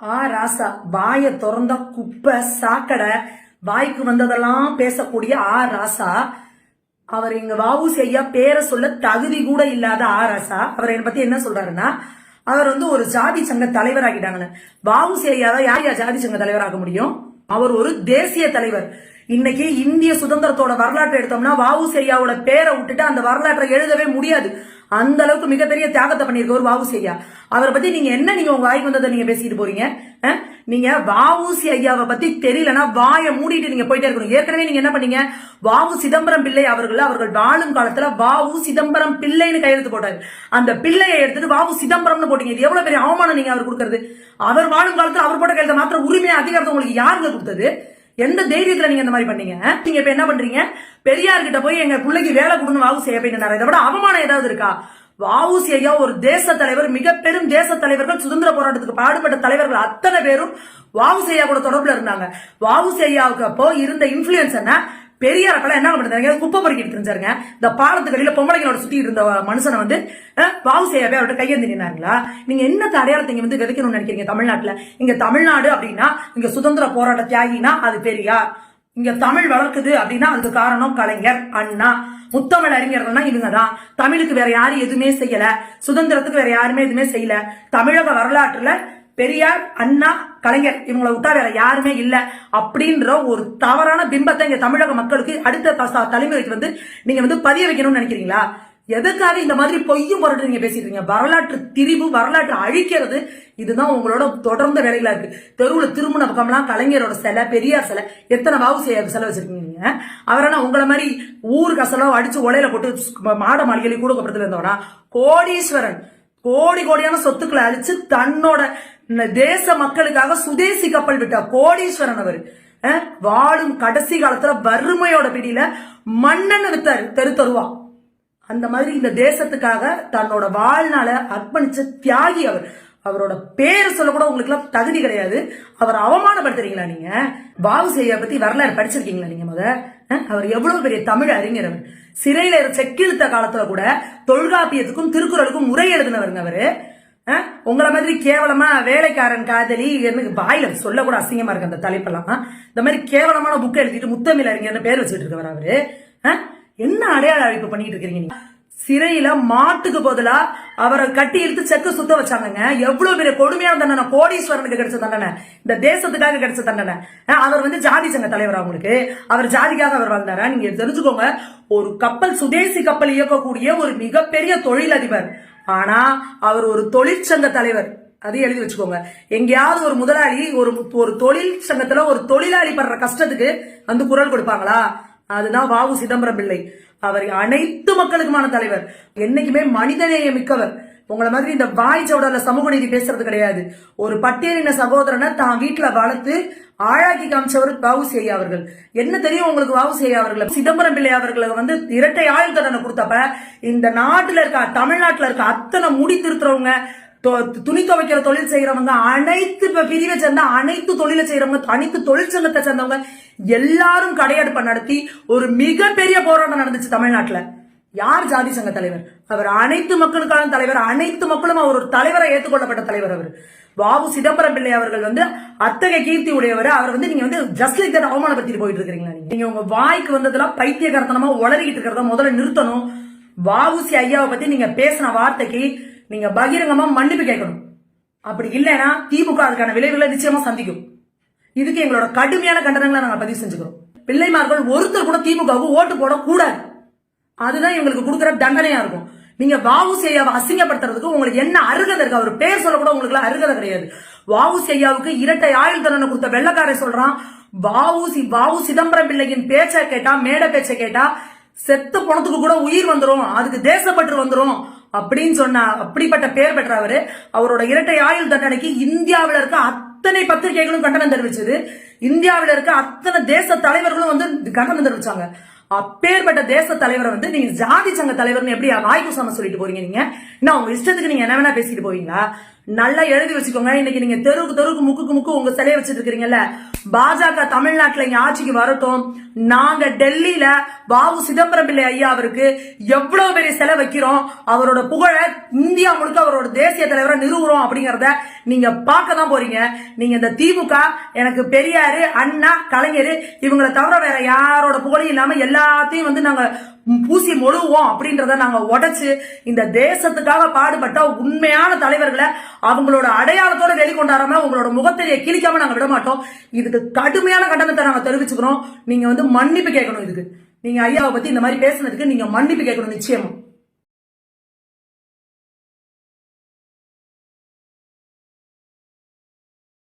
ஆ ராசா வாய திறந்த குப்பை சாக்கடை வாய்க்கு வந்ததெல்லாம் பேசக்கூடிய ஆ ராசா. அவர் எங்க வாவுசி ஐயா பேரை சொல்ல தகுதி கூட இல்லாத ஆ ராசா. அவர் என்னை பத்தி என்ன சொல்றாருன்னா அவர் வந்து ஒரு ஜாதி சங்க தலைவர் ஆகிட்டாங்கன்னு வாவுசி ஐயா யார் யார் ஜாதி சங்க தலைவர் ஆக முடியும்? அவர் ஒரு தேசிய தலைவர். இன்னைக்கு இந்திய சுதந்திரத்தோட வரலாற்றை எடுத்தோம்னா வாவுசி ஐயாவோட பேரை விட்டுட்டு அந்த வரலாற்றை எழுதவே முடியாது. அந்த அளவுக்கு மிகப்பெரிய தியாகத்தை பண்ணியிருக்கவர் வாவுசி ஐயா அவரை பத்தி நீங்க என்ன நீங்க உங்க வாய்க்கு வந்ததை நீங்க பேசிட்டு போறீங்க? நீங்க வாவுசி ஐயாவை பத்தி தெரியலனா வாயை மூடிட்டு நீங்க போயிட்டே இருக்கணும். ஏற்கனவே நீங்க என்ன பண்ணீங்க? வாவு சிதம்பரம் பிள்ளை அவர்கள் அவர்கள் வாழும் காலத்துல வாவு சிதம்பரம் பிள்ளைன்னு கையெழுத்து போட்டாரு. அந்த பிள்ளையை எடுத்துட்டு வாவு சிதம்பரம்னு போட்டீங்க. இது எவ்வளவு பெரிய அவமானம் நீங்க அவர் கொடுக்கறது? அவர் வாழும் காலத்துல அவர் போட்ட கையெழுத்த மாத்திரம் உரிமையை அதிகாரத்தை உங்களுக்கு யாருங்க கொடுத்தது? எந்த தைரியத்துல நீங்க இந்த மாதிரி பண்ணீங்க? நீங்க இப்ப என்ன பண்றீங்க? பெரியார் கிட்ட போய் எங்க பிள்ளைக்கு வேலை கொடுக்கணும் வாவு செய்ய போயிட்டு இதை விட அவமானம் ஏதாவது இருக்கா? வாவுசி ஐயா ஒரு தேச தலைவர் மிக பெரும் தேச தலைவர்கள் சுதந்திர போராட்டத்துக்கு பாடுபட்ட தலைவர்கள் அத்தனை பேரும் வாவுசி ஐயா கூட தொடர்புல இருந்தாங்க. வாவுசி ஐயாவுக்கு அப்போ இருந்த இன்ஃபுளுன்ஸ் என்ன? பெரியார் அப்பெல்லாம் என்ன பண்ணுறாங்க குப்பை பொறுக்கிட்டு தெரிஞ்சாருங்க. இந்த பாலத்துக்கு அடியில பொம்பளைங்களோட சுத்தி இருந்த மனுஷனை வந்து பாவு வாவுசி அவர்கிட்ட கையேந்து நின்னாங்களா நீங்க என்ன அடையாளத்தை இங்க வந்து விதைக்கணும்னு நினைக்கிறீங்க தமிழ்நாட்டில்? இங்க தமிழ்நாடு அப்படின்னா இங்க சுதந்திர போராட்ட தியாகினா அது பெரியார். இங்க தமிழ் வளர்க்குது அப்படின்னா அதுக்கு காரணம் கலைஞர் அண்ணா. முத்தமிழ் அறிஞர்கள்னா இவங்க தான் தமிழுக்கு வேற யாரும் எதுவுமே செய்யல. சுதந்திரத்துக்கு வேற யாருமே எதுவுமே செய்யல. தமிழக வரலாற்றுல பெரியார் அண்ணா கலைஞர் இவங்களை விட்டா வேற யாருமே இல்லை அப்படின்ற ஒரு தவறான பிம்பத்தை இங்க தமிழக மக்களுக்கு அடுத்த தலைமுறைக்கு வந்து நீங்க வந்து பதிய வைக்கணும்னு நினைக்கிறீங்களா? எதுக்காக இந்த மாதிரி பொய்யும் பொருட்டு நீங்க பேசிடுறீங்க வரலாற்று திரிவு வரலாற்று அழிக்கிறது இதுதான் உங்களோட தொடர்ந்த வேலைகளா இருக்கு. தெருவுல திருமண பக்கம்லாம் கலைஞரோட சிலை பெரியார் சிலை எத்தனை பாவு செய்ய சிலை வச்சிருக்கீங்க? அவரான உங்களை மாதிரி ஊருக்கு கசலோ அடிச்சு உலையில போட்டு மாட மாளிகையில கூட கப்படுத்துல இருந்தவனா கோடீஸ்வரன் கோடி கோடியான சொத்துக்களை அழிச்சு தன்னோட தேச மக்களுக்காக சுதேசி கப்பல் விட்டார் கோடீஸ்வரன் அவர் வாழும் கடைசி காலத்துல வறுமையோட பிடியில மண்ணன்னு வித்தாரு தெரு தருவா. அந்த மாதிரி இந்த தேசத்துக்காக தன்னோட வாழ்நாள அர்ப்பணிச்ச தியாகி அவர். அவரோட பேர் சொல்ல கூட உங்களுக்கு எல்லாம் தகுதி கிடையாது. அவர் அவமானப்படுத்துறீங்களா நீங்க? பாவுசையா பத்தி வரலாறு படிச்சிருக்கீங்களா நீங்க முத? அவர் எவ்வளவு பெரிய தமிழ் அறிஞர் அவர். சிறையில செக்கிழுத்த காலத்துல கூட தொல்காப்பியத்துக்கும் திருக்குறளுக்கும் உரை எழுதினவருங்க அவரு. உங்களை மாதிரி கேவலமா வேலைக்காரன் காதலி எனக்கு வாயில அசிங்கமா இருக்கு அந்த தலைப்பெல்லாம். இந்த மாதிரி கேவலமான புக் எழுதிட்டு முத்தமிழ் அறிஞர்னு பேர் வச்சுட்டு இருக்கவர் அவரு. என்ன அடையாள அழைப்பு பண்ணிட்டு இருக்கீங்க நீங்க? சிறையில மாட்டுக்கு பதிலா அவரை கட்டி இழுத்து செக்கு சுத்த வச்சாங்கங்க. எவ்வளவு பெரிய கொடுமையான தண்டனை கோடீஸ்வரனுக்கு கிடைச்ச தண்டனை. இந்த தேசத்துக்காக கிடைச்ச தண்டனை. அவர் வந்து ஜாதி சங்க தலைவர் அவங்களுக்கு அவர் ஜாதிக்காக அவர் வந்தாரா நீங்க தெரிஞ்சுக்கோங்க. ஒரு கப்பல் சுதேசி கப்பல் இயக்கக்கூடிய ஒரு மிகப்பெரிய தொழிலதிபர். ஆனா அவர் ஒரு தொழிற்சங்க தலைவர். அதையும் எழுதி வச்சுக்கோங்க. எங்கேயாவது ஒரு முதலாளி ஒரு ஒரு தொழில் சங்கத்துல ஒரு தொழிலாளி படுற கஷ்டத்துக்கு வந்து குரல் கொடுப்பாங்களா? அதுதான் வாவு சிதம்பரம் பிள்ளை. அவர் அனைத்து மக்களுக்குமான தலைவர். என்னைக்குமே மனிதநேய மிக்கவர் உங்களை மாதிரி இந்த வாய் சவுடல சமூக நீதி பேசுறது கிடையாது. ஒரு பட்டியலின சகோதரனை தான் வீட்டுல வளர்த்து ஆழாக்கி காமிச்சவர் வாவுசி ஐயா அவர்கள். என்ன தெரியும் உங்களுக்கு வாவுசி ஐயா அவர்கள்? சிதம்பரம் பிள்ளை அவர்களை வந்து இரட்டை ஆயுள் தண்டனை கொடுத்தப்ப இந்த நாட்டுல இருக்க தமிழ்நாட்டுல இருக்க அத்தனை முடி திருத்துறவங்க தொ- துணி துவைக்கிற தொழில் செய்யறவங்க அனைத்து பிரிவை சேர்ந்த அனைத்து தொழிலை செய்யறவங்க அனைத்து தொழிற்சங்கத்தை சேர்ந்தவங்க எல்லாரும் கடையெடுப்பை நடத்தி ஒரு மிகப்பெரிய போராட்டம் நடந்துச்சு தமிழ்நாட்டுல. யார் ஜாதி சங்க தலைவர்? அவர் அனைத்து மக்களுக்கான தலைவர் அனைத்து மக்களும் அவர் ஒரு தலைவரை ஏற்றுக்கொள்ளப்பட்ட தலைவர் அவர். பாபு சிதம்பரம் பிள்ளை அவர்கள் வந்து அத்தகைய கீர்த்தி உடையவர். அவர் வந்து நீங்க வந்து ஜஸ்ட் லைக் தட் அவமானப்படுத்திட்டு போயிட்டு இருக்கீங்களா நீங்க உங்க வாய்க்கு வந்ததெல்லாம் பைத்தியகரத்தனமா உளறிக்கிட்டு இருக்கிறத முதல்ல நிறுத்தணும். வாவுசி ஐயாவை பத்தி நீங்க பேசின வார்த்தைக்கு நீங்க பகிரங்கமா மன்னிப்பு கேட்கணும். அப்படி இல்லைன்னா திமுக அதுக்கான விளைவுகளை நிச்சயமா சந்திக்கும். இதுக்கு எங்களோட கடுமையான கண்டனங்களை நாங்க பதிவு செஞ்சுக்கிறோம். பிள்ளைமார்கள் ஒருத்தர் கூட திமுகவுக்கு ஓட்டு போட கூடாது அதுதான் இவங்களுக்கு கொடுக்குற தண்டனையா இருக்கும். நீங்க வாவு செய்யாவை அசிங்கப்படுத்துறதுக்கு உங்களுக்கு என்ன அருகதை இருக்கு? அவர் பேர் சொல்ல கூட உங்களுக்கு அருகதை கிடையாது. வாவு செய்யாவுக்கு இரட்டை ஆயுள் தண்டனை கொடுத்த வெள்ளக்காரன் சொல்றான் வாவு சி- வாவு சிதம்பரம் பிள்ளையின் பேச்சை கேட்டா மேடை பேச்சை கேட்டா செத்து பணத்துக்கு கூட உயிர் வந்துரும் அதுக்கு தேசப்பற்று வந்துரும் அப்படின்னு சொன்ன அப்படிப்பட்ட பேர் பெற்றவர் அவரோட இரட்டை ஆயுள் தண்டனைக்கு இந்தியாவில் இருக்க அத்தனை பத்திரிகைகளும் கண்டனம் தெரிவிச்சது. இந்தியாவில் இருக்க அத்தனை தேச தலைவர்களும் வந்து கண்டனம் தெரிவிச்சாங்க. அப்பேற்பட்ட தேச தலைவரை வந்து நீங்க ஜாதி சங்க தலைவர்னு எப்படி வாய்ப்பு சொன்ன சொல்லிட்டு போறீங்க நீங்க? நான் உங்க இஷ்டத்துக்கு நீங்க என்ன வேணா பேசிட்டு போவீங்களா? நல்லா எழுதி வச்சுக்கோங்க. இன்னைக்கு நீங்க தெருவுக்கு தெருவுக்கு முக்குக்கு முக்கு உங்க சிலையை வச்சுட்டு இருக்கிறீங்கல்ல. பாஜக தமிழ்நாட்டில் இங்க ஆட்சிக்கு வரட்டும். நாங்க டெல்லியில பாபு சிதம்பரம் பிள்ளை ஐயா அவருக்கு எவ்வளவு பெரிய சிலை வைக்கிறோம். அவரோட புகழை இந்தியா முழுக்க அவரோட தேசிய தலைவரை நிறுவுறோம் அப்படிங்கறத நீங்க பார்க்க தான் போறீங்க. நீங்க இந்த திமுக எனக்கு பெரியாரு அண்ணா கலைஞர் இவங்களை தவிர வேற யாரோட புகழையும் இல்லாம எல்லாத்தையும் வந்து நாங்க பூசி மொழுவோம் அப்படின்றத நாங்க உடைச்சு இந்த தேசத்துக்காக பாடுபட்ட உண்மையான தலைவர்களை அவங்களோட அடையாளத்தோட வெளிக்கொண்டாராம உங்களோட முகத்திலேயே கிழிக்காம நாங்க விட மாட்டோம் இதுக்கு கடுமையான கண்டனத்தை நாங்க தெரிவிச்சுக்கிறோம். நீங்க வந்து மன்னிப்பு கேட்கணும் இதுக்கு. நீங்க ஐயாவை பத்தி இந்த மாதிரி பேசுனதுக்கு நீங்க மன்னிப்பு கேட்கணும் நிச்சயமா.